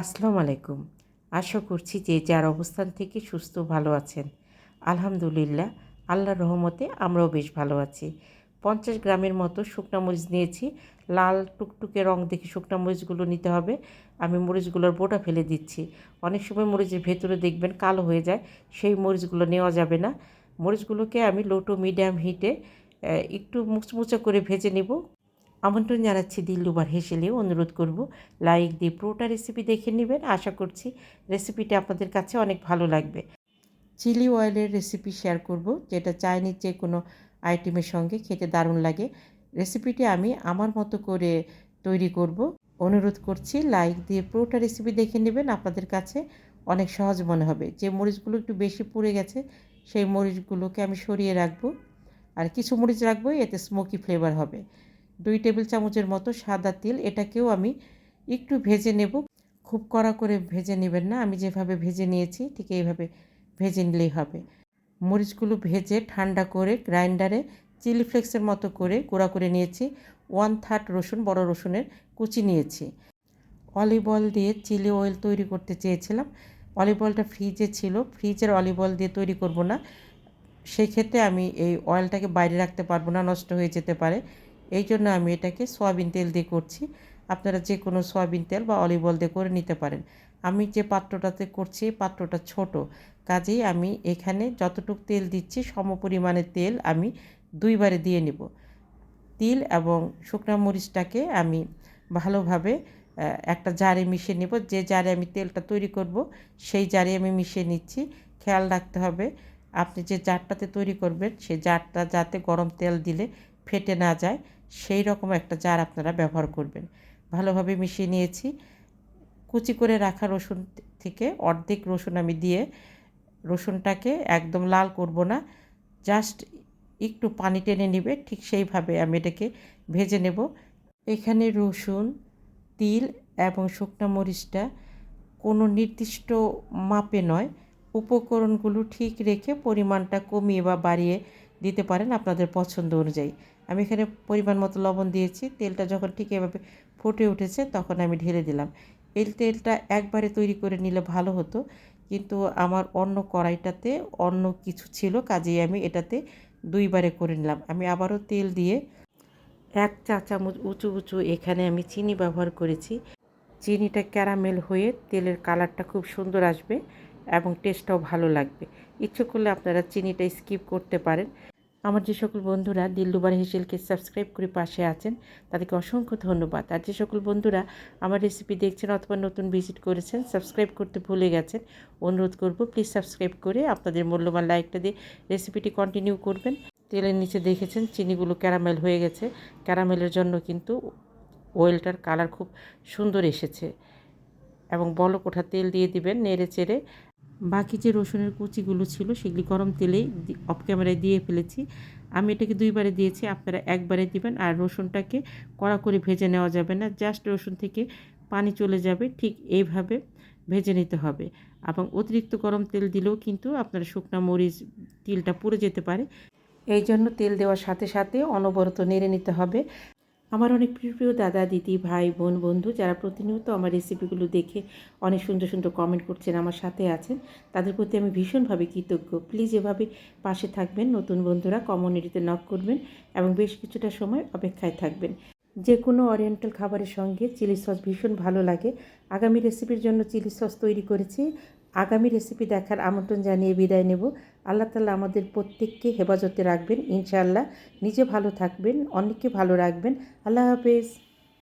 আসসালামু আলাইকুম। আশা করছি যে যার অবস্থান থেকে সুস্থ ভালো আছেন। আলহামদুলিল্লাহ, আল্লাহর রহমতে আমরাও বেশ ভালো আছি। পঞ্চাশ গ্রামের মতো শুকনো মরিচ নিয়েছি। লাল টুকটুকে রং দেখে শুকনো মরিচগুলো নিতে হবে। আমি মরিচগুলোর বোটা ফেলে দিচ্ছি। অনেক সময় মরিচের ভেতরে দেখবেন কালো হয়ে যায়, সেই মরিচগুলো নেওয়া যাবে না। মরিচগুলোকে আমি লো টু মিডিয়াম হিটে একটু মুচমুচে করে ভেজে নেব। আমন্ত্রণ জানাচ্ছি দিল্লুবার হেসেলেও অনুরোধ করব। লাইক দিয়ে পুরোটা রেসিপি দেখে নেবেন। আশা করছি রেসিপিটা আপনাদের কাছে অনেক ভালো লাগবে। চিলি অয়েলের রেসিপি শেয়ার করব, যেটা চাইনিজ যে কোনো আইটেমের সঙ্গে খেতে দারুণ লাগে। রেসিপিটি আমি আমার মতো করে তৈরি করব। অনুরোধ করছি লাইক দিয়ে পুরোটা রেসিপি দেখে নেবেন। আপনাদের কাছে অনেক সহজ মনে হবে। যে মরিচগুলো একটু বেশি পুড়ে গেছে, সেই মরিচগুলোকে আমি সরিয়ে রাখব। আর কিছু মরিচ রাখব, এতে স্মোকি ফ্লেভার হবে। দুই টেবিল চামচের মতো সাদা তিল, এটাকেও আমি একটু ভেজে নেব। খুব কড়া করে ভেজে নেবেন না, আমি যেভাবে ভেজে নিয়েছি ঠিক এইভাবে ভেজে নিলেই হবে। মরিচগুলো ভেজে ঠান্ডা করে গ্রাইন্ডারে চিলি ফ্লেক্সের মতো করে গুঁড়া করে নিয়েছি। ওয়ান থার্ড রসুন, বড় রসুনের কুচি নিয়েছি। অলিভ অয়েল দিয়ে চিলি অয়েল তৈরি করতে চেয়েছিলাম। অলিভ অয়েলটা ফ্রিজে ছিল, ফ্রিজের অলিভ অয়েল দিয়ে তৈরি করব না। সেক্ষেত্রে আমি এই অয়েলটাকে বাইরে রাখতে পারব না, নষ্ট হয়ে যেতে পারে। এই জন্য আমি এটাকে সয়াবিন তেল দিয়ে করছি। আপনারা যে কোনো সয়াবিন তেল বা অলিভ অয়েল দিয়ে করে নিতে পারেন। আমি যে পাত্রটাতে করছি পাত্রটা ছোট। কাজেই আমি এখানে যতটুকু তেল দিচ্ছি সম পরিমাণের তেল আমি দুইবারে দিয়ে নেব। তিল এবং শুকনা মরিচটাকে আমি ভালোভাবে একটা জারে মিশিয়ে নেব। যে জারে আমি তেলটা তৈরি করব, সেই জারে আমি মিশিয়ে নিচ্ছি। খেয়াল রাখতে হবে, আপনি যে জারটাতে তৈরি করবেন সেই জারটা যাতে গরম তেল দিলে ফেটে না যায়, সেই রকম একটা জার আপনারা ব্যবহার করবেন। ভালোভাবে মিশিয়ে নিয়েছি। কুচি করে রাখা রসুন থেকে অর্ধেক রসুন আমি দিয়ে রসুনটাকে একদম লাল করব না, জাস্ট একটু পানি টেনে নিবে, ঠিক সেইভাবে আমি এটাকে ভেজে নেব। এখানে রসুন, তিল এবং শুকনো মরিচটা কোনো নির্দিষ্ট মাপে নয়, উপকরণগুলো ঠিক রেখে পরিমাণটা কমিয়ে বা বাড়িয়ে দিতে পারেন আপনাদের পছন্দ অনুযায়ী। আমি এখানে পরিমাণ মতো লবণ দিয়েছি। তেলটা যখন ঠিক এভাবে ফুটে উঠেছে তখন আমি ঢেলে দিলাম। এই তেলটা একবারে তৈরি করে নিলে ভালো হতো। কিন্তু আমার অন্য কড়াইটাতে অন্য কিছু ছিল, কাজেই আমি এটাতে দুইবারে করে নিলাম। আমি আবারও তেল দিয়ে এক চা চামচ উঁচু উঁচু এখানে আমি চিনি ব্যবহার করেছি। চিনিটা ক্যারামেল হয়ে তেলের কালারটা খুব সুন্দর আসবে এবং টেস্টটাও ভালো লাগবে। ইচ্ছে করলে আপনারা চিনিটা স্কিপ করতে পারেন। আমার যে সকল বন্ধুরা দিল্লুবার হেসেলকে সাবস্ক্রাইব করে পাশে আছেন, তাদেরকে অসংখ্য ধন্যবাদ। আর যে সকল বন্ধুরা আমার রেসিপি দেখছেন অথবা নতুন ভিজিট করেছেন সাবস্ক্রাইব করতে ভুলে গেছেন, অনুরোধ করব প্লিজ সাবস্ক্রাইব করে আপনাদের মূল্যবান লাইকটা দিয়ে রেসিপিটি কন্টিনিউ করবেন। তেলের নিচে দেখেছেন চিনিগুলো ক্যারামেল হয়ে গেছে। ক্যারামেলের জন্য কিন্তু ওয়েলটার কালার খুব সুন্দর এসেছে। এবং বলো কোঠা তেল দিয়ে দিবেন নেড়ে চেড়ে বাকি যে রসুনের কুচিগুলো ছিল সেগুলি গরম তেলেই অফ ক্যামেরায় দিয়ে ফেলেছি। আমি এটাকে দুইবারে দিয়েছি, আপনারা একবারে দিবেন আর রসুনটাকে কড়া করে ভেজে নেওয়া যাবে না, জাস্ট রসুন থেকে পানি চলে যাবে, ঠিক এইভাবে ভেজে নিতে হবে। এবং অতিরিক্ত গরম তেল দিলেও কিন্তু আপনারা শুকনো মরিচ তিলটা পুড়ে যেতে পারে। এই জন্য তেল দেওয়ার সাথে সাথে অনবরত নেড়ে নিতে হবে। আমার অনেক প্রিয় প্রিয় দাদা, দিদি, ভাই, বোন, বন্ধু যারা প্রতিনিয়ত আমার রেসিপিগুলো দেখে অনেক সুন্দর সুন্দর কমেন্ট করছেন, আমার সাথে আছেন, তাদের প্রতি আমি ভীষণভাবে কৃতজ্ঞ। প্লিজ এভাবে পাশে থাকবেন, নতুন বন্ধুরা কমিউনিটিতে নক করবেন এবং বেশ কিছুটা সময় অপেক্ষায় থাকবেন। যে কোনো অরিয়েন্টাল খাবারের সঙ্গে চিলি সস ভীষণ ভালো লাগে। আগামী রেসিপির জন্য চিলি সস তৈরি করেছি। আগামী রেসিপি দেখার আমন্ত্রণ জানিয়ে বিদায় নেব। আল্লাহ তালা আমাদের প্রত্যেককে হেফাজতে রাখবেন, ইনশাআল্লাহ। নিজে ভালো থাকবেন অনেককে ভালো রাখবেন। আল্লাহ হাফেজ।